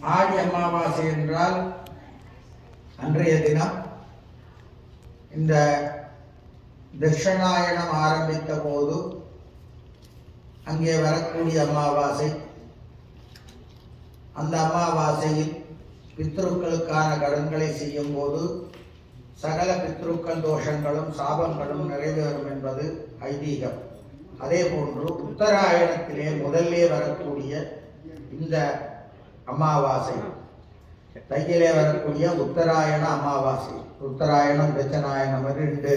ஆடி அமாவாசை என்றால் அன்றைய தினம் இந்த தட்சிணாயனம் ஆரம்பித்த போது அங்கே வரக்கூடிய அமாவாசை. அந்த அமாவாசையில் பித்ருக்களுக்கான கடன்களை செய்யும் போது சகல பித்ருக்கள் தோஷங்களும் சாபங்களும் நிறைவேறும் என்பது ஐதீகம். அதே போன்று உத்தராயணத்திலே முதல்லே வரக்கூடிய இந்த அமாவாசை. தையிலே வரக்கூடிய உத்தராயண அமாவாசை. உத்தராயணம் தட்சநாயனம் ரெண்டு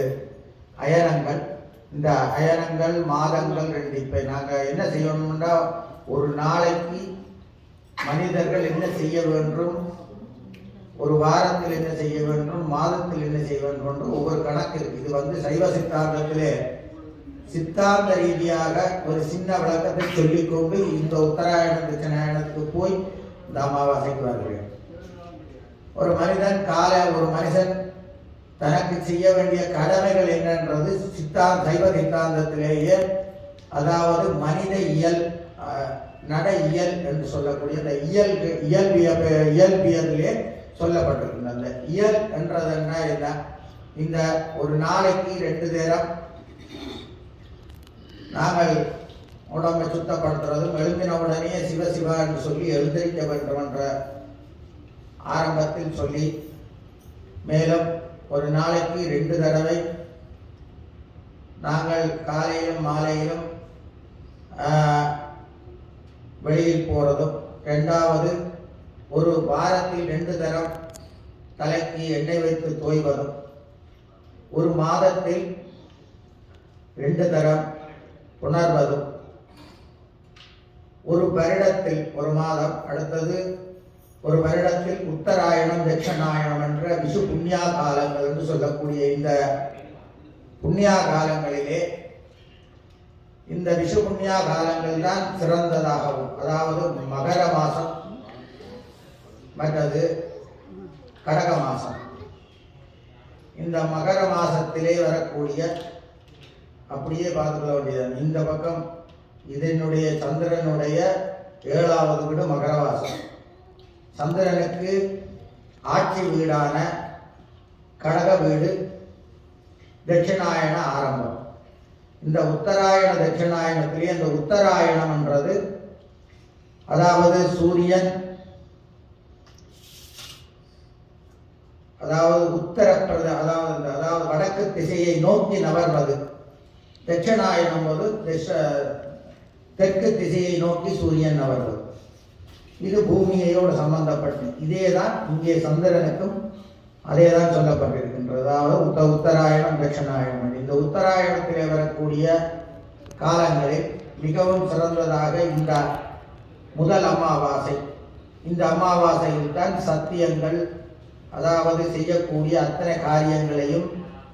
அயனங்கள். இந்த அயனங்கள் மாதங்கள் ரெண்டு. இப்போ நாங்கள் என்ன செய்யணும்னா ஒரு நாளைக்கு மனிதர்கள் என்ன செய்ய வேண்டும்? ஒரு வாரத்தில் என்ன செய்ய வேண்டும்? மாதத்தில் என்ன செய்ய வேண்டும்? ஒவ்வொரு கணக்கு இது வந்து சைவ சித்தாந்தத்திலே சித்தாந்த ரீதியாக ஒரு சின்ன விளக்கத்தை சொல்லிக்கொண்டு இந்த உத்தராயண தட்சிணாயணத்துக்கு போய் இந்த அமாவாசைக்கு வருகிறேன். ஒரு மனிதன் காலை ஒரு மனிதன் தனக்கு செய்ய வேண்டிய கடமைகள் என்னன்றது சித்தா சைவ சித்தாந்தத்திலேயே அதாவது மனித இயல் நட இயல் என்று சொல்லக்கூடிய அந்த இயல் இயல்பிய இயல்பியதிலே சொல்லப்பட்டிருக்கின்றது அந்த இயல் என்றது என்ன என்ன? இந்த ஒரு நாளைக்கு ரெண்டு நேரம் நாங்கள் உடம்பை சுத்தப்படுத்துறதும் எழுந்தின உடனே சிவ சிவா என்று சொல்லி எழுந்திருக்க வேண்டும் என்ற ஆரம்பத்தில் சொல்லி மேலும் ஒரு நாளைக்கு ரெண்டு தடவை நாங்கள் காலையிலும் மாலையிலும் வெளியில் போகிறதும் ரெண்டாவது ஒரு வாரத்தில் ரெண்டு தரம் தலைக்கு எண்ணெய் வைத்து தோய்வதும் ஒரு மாதத்தில் ரெண்டு தரம் உணர்வதும் ஒரு வருடத்தில் ஒரு மாதம் அடுத்தது ஒரு வருடத்தில் உத்தராயணம் தட்சணாயணம் என்ற விசு புண்ணியா காலங்கள் என்று சொல்லக்கூடிய இந்த புண்ணியா காலங்களிலே இந்த விஷு புண்ணியா காலங்கள் தான் சிறந்ததாகவும் அதாவது மகர மாசம் மற்றது கடக மாசம். இந்த மகர மாசத்திலே வரக்கூடிய அப்படியே பார்த்துக்க வேண்டியது இந்த பக்கம் இதனுடைய சந்திரனுடைய ஏழாவது வீடு மகரவாசம். சந்திரனுக்கு ஆட்சி வீடான கடக வீடு தட்சிணாயன ஆரம்பம். இந்த உத்தராயண தட்சிணாயனத்திலேயே இந்த உத்தராயணம் என்றது அதாவது சூரியன் அதாவது உத்தர அதாவது அதாவது வடக்கு திசையை நோக்கி நகர்வது தட்சணாயனம் போது திச- தெற்கு திசையை நோக்கி சூரியன் அவர்கள் இது பூமியையோடு சம்பந்தப்பட்டு இதே தான் இங்கே சந்திரனுக்கும் அதே தான் சொல்லப்பட்டிருக்கின்றது அதாவது உத்த உத்தராயணம் தட்சிணாயணம். இந்த உத்தராயணத்திலே வரக்கூடிய காலங்களில் மிகவும் சிறந்ததாக இந்த முதல் அமாவாசை. இந்த அமாவாசையில் தான் சத்தியங்கள் அதாவது செய்யக்கூடிய அத்தனை காரியங்களையும்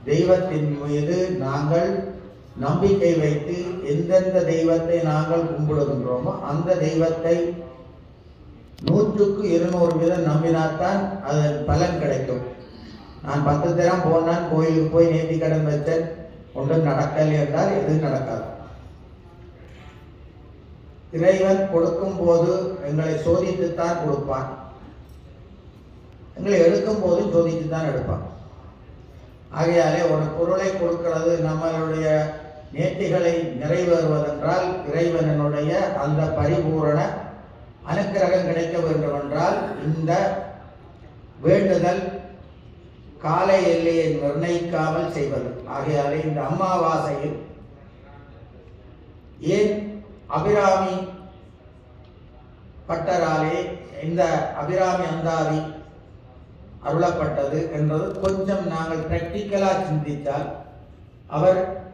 தெய்வத்தின் மீது நாங்கள் நம்பிக்கை வைத்து எந்தெந்த தெய்வத்தை நாங்கள் கும்பிடுகின்றோமோ அந்த தெய்வத்தை நூற்றுக்கு இருநூறு வீதம் நம்பினாத்தான் அதன் பலன் கிடைக்கும். நான் பத்து தினம் போனான் கோயிலுக்கு போய் நேர்த்தி கடன் வச்சேன் ஒன்றும் நடக்கலை என்றால் எதுவும் நடக்காது. இறைவன் கொடுக்கும் போது எங்களை சோதித்துத்தான் கொடுப்பான். எங்களை எடுக்கும் போது சோதித்து தான் எடுப்பான். ஆகையாலே ஒரு பொருளை கொடுக்கிறது நம்மளுடைய நேர்த்திகளை நிறைவேறுவதென்றால் இறைவனனுடைய அந்த பரிபூரண அனுக்கிரகம் கிடைக்க வேண்டும் என்றால் இந்த வேண்டுதல் கால எல்லையை நிர்ணயிக்காமல் செய்வது. ஆகையாலே இந்த அமாவாசையில் ஏன் அபிராமி பட்டராலே இந்த அபிராமி அந்தாதி அருளப்பட்டது என்றது கொஞ்சம் நாங்கள் பிராக்டிக்கலாக சிந்தித்தால் அவர்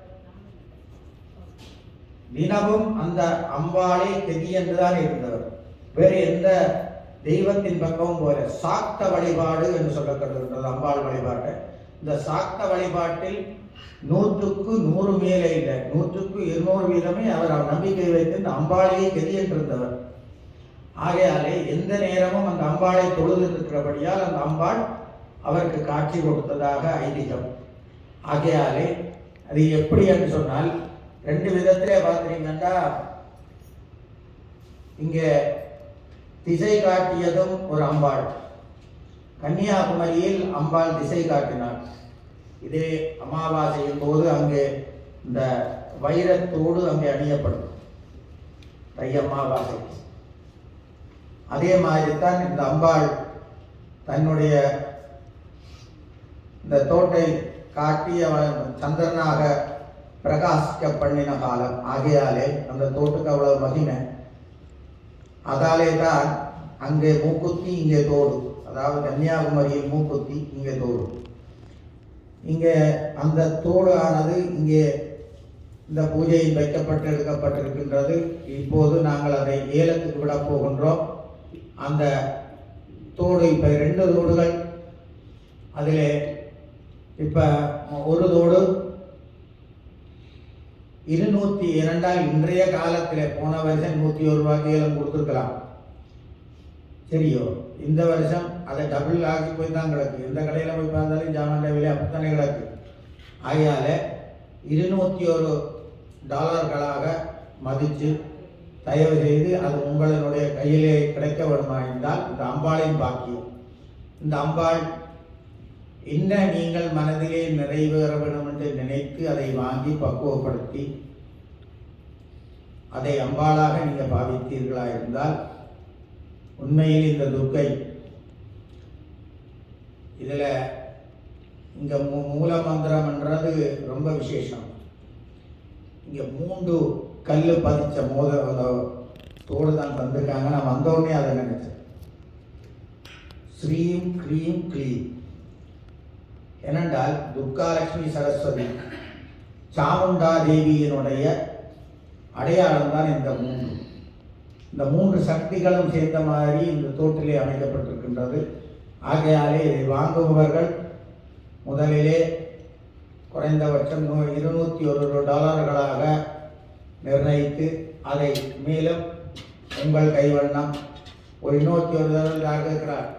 தினமும் அந்த அம்பாளே தெதி என்றுதான் இருந்தவர். வேறு எந்த தெய்வத்தின் பக்கமும் போல சாக்த வழிபாடு என்று சொல்லப்படுகின்றது அம்பாள் வழிபாட்டை. இந்த சாக்த வழிபாட்டில் நூற்றுக்கு நூறு மேலே இல்லை. நூற்றுக்கு இருநூறு வீதமே அவர் நம்பிக்கை வைத்து இந்த அம்பாளையே கெதி என்றிருந்தவர். ஆகையாலே எந்த நேரமும் அந்த அம்பாளை தொழுது இருக்கிறபடியால் அந்த அம்பாள் அவருக்கு காட்சி கொடுத்ததாக ஐதீகம். ஆகையாலே அது எப்படி என்று சொன்னால் ரெண்டு விதத்திலே பார்த்தீங்கன்னா இங்கே திசை காட்டியதும் ஒரு அம்பாள். கன்னியாகுமரியில் அம்பாள் திசை காட்டினாள். இதே அமாவாசையின் போது அங்கே இந்த வைரத்தோடு அங்கே அணியப்படும். தை அமாவாசை. அதே மாதிரி தான் இந்த அம்பாள் தன்னுடைய இந்த தோட்டை காட்டி அவன் சந்திரனாக பிரகாசிக்க பண்ணின காலம். ஆகையாலே அந்த தோட்டுக்கு அவ்வளவு மகிமை. அதாலே தான் அங்கே மூக்குத்தி இங்கே தோடு. அதாவது கன்னியாகுமரியில் மூக்குத்தி இங்கே தோடு. இங்கே அந்த தோடு ஆனது இங்கே இந்த பூஜையில் வைக்கப்பட்டு எடுக்கப்பட்டிருக்கின்றது. இப்போது நாங்கள் அதை ஏலத்துக்கு விட போகின்றோம். அந்த தோடு இப்போ ரெண்டு தோடுகள். அதில் இப்போ ஒரு தோடு இருநூத்தி இரண்டால் இன்றைய காலத்தில் போன வருஷம் நூற்றி ஒரு ரூபாய்க்கு கொடுத்துருக்கலாம். சரியோ? இந்த வருஷம் அதை டபுள் ஆகி போய் தான் கிடக்கு. எந்த கடையில் போய் பார்த்தாலும் ஜாமான் விலை அப்படித்தானே கிடக்கு. ஆகையால இருநூத்தி ஒரு டாலர்களாக மதித்து தயவு செய்து அது உங்களுடைய கையிலே கிடைக்க வருமா என்றால் இந்த அம்பாளின் பாக்கியம். இந்த அம்பாள் என்ன நீங்கள் மனதிலே நிறைவேற வேண்டும் என்று நினைத்து அதை வாங்கி பக்குவப்படுத்தி அதை அம்பாளாக நீங்கள் பாவித்தீர்களா இருந்தால் உண்மையில் இந்த துர்க்கை இதில் இங்கே மூ மூல மந்திரம்ன்றது ரொம்ப விசேஷம். இங்கே மூன்று கல் பதிச்ச மோத தோடு தான் தந்திருக்காங்க. நான் வந்தோடனே அதை நினைச்சேன். ஸ்ரீம் க்ரீம் க்ளீம். ஏனென்றால் துர்காலட்சுமி சரஸ்வதி சாமுண்டா தேவியினுடைய அடையாளம் தான் இந்த மூன்று. இந்த மூன்று சக்திகளும் சேர்ந்த மாதிரி இந்த தோட்டிலே அமைக்கப்பட்டிருக்கின்றது. ஆகையாலே இதை வாங்குபவர்கள் முதலிலே குறைந்தபட்சம் நூ இருநூற்றி ஒரு டாலர்களாக நிர்ணயித்து அதை மேலும் உங்கள் கைவண்ணம் ஒரு இன்னூற்றி ஒரு டாலர்களாக இருக்கிறார்.